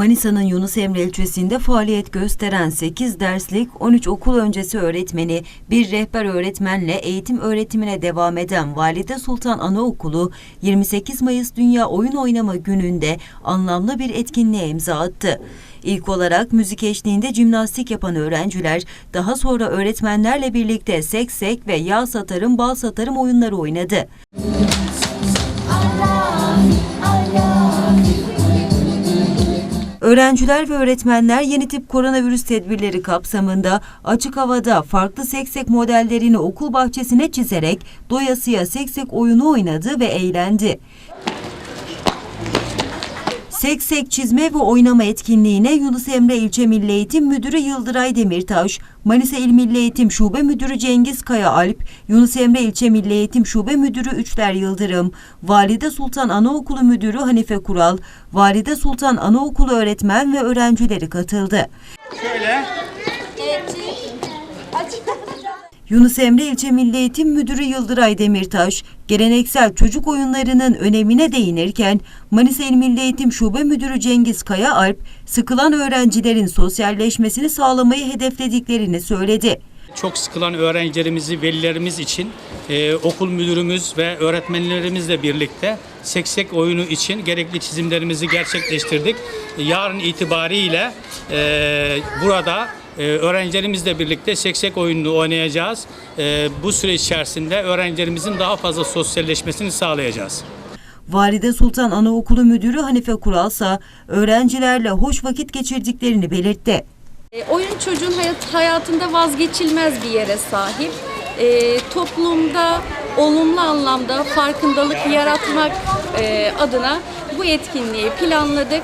Manisa'nın Yunus Emre ilçesinde faaliyet gösteren 8 derslik 13 okul öncesi öğretmeni, bir rehber öğretmenle eğitim öğretimine devam eden Valide Sultan Anaokulu 28 Mayıs Dünya Oyun Oynama Günü'nde anlamlı bir etkinliğe imza attı. İlk olarak müzik eşliğinde jimnastik yapan öğrenciler, daha sonra öğretmenlerle birlikte seksek ve yağ satarım bal satarım oyunları oynadı. Öğrenciler ve öğretmenler yeni tip koronavirüs tedbirleri kapsamında açık havada farklı seksek modellerini okul bahçesine çizerek doyasıya seksek oyunu oynadı ve eğlendi. Seksek çizme ve oynama etkinliğine Yunus Emre İlçe Milli Eğitim Müdürü Yıldıray Demirtaş, Manisa İl Milli Eğitim Şube Müdürü Cengiz Kaya Alp, Yunus Emre İlçe Milli Eğitim Şube Müdürü Üçler Yıldırım, Valide Sultan Anaokulu Müdürü Hanife Kural, Valide Sultan Anaokulu öğretmen ve öğrencileri katıldı. Şöyle. Yunus Emre İlçe Milli Eğitim Müdürü Yıldıray Demirtaş, geleneksel çocuk oyunlarının önemine değinirken, Manisa İl Milli Eğitim Şube Müdürü Cengiz Kaya Alp, sıkılan öğrencilerin sosyalleşmesini sağlamayı hedeflediklerini söyledi. Çok sıkılan öğrencilerimizi, velilerimiz için e, okul müdürümüz ve öğretmenlerimizle birlikte seksek oyunu için gerekli çizimlerimizi gerçekleştirdik. Yarın itibariyle e, burada e, öğrencilerimizle birlikte seksek oyununu oynayacağız. E, bu süreç içerisinde öğrencilerimizin daha fazla sosyalleşmesini sağlayacağız. Valide Sultan Anaokulu Müdürü Hanife Kural ise öğrencilerle hoş vakit geçirdiklerini belirtti. E, Oyun çocuğun hayat, hayatında vazgeçilmez bir yere sahip. E, toplumda olumlu anlamda farkındalık yaratmak e, adına bu etkinliği planladık.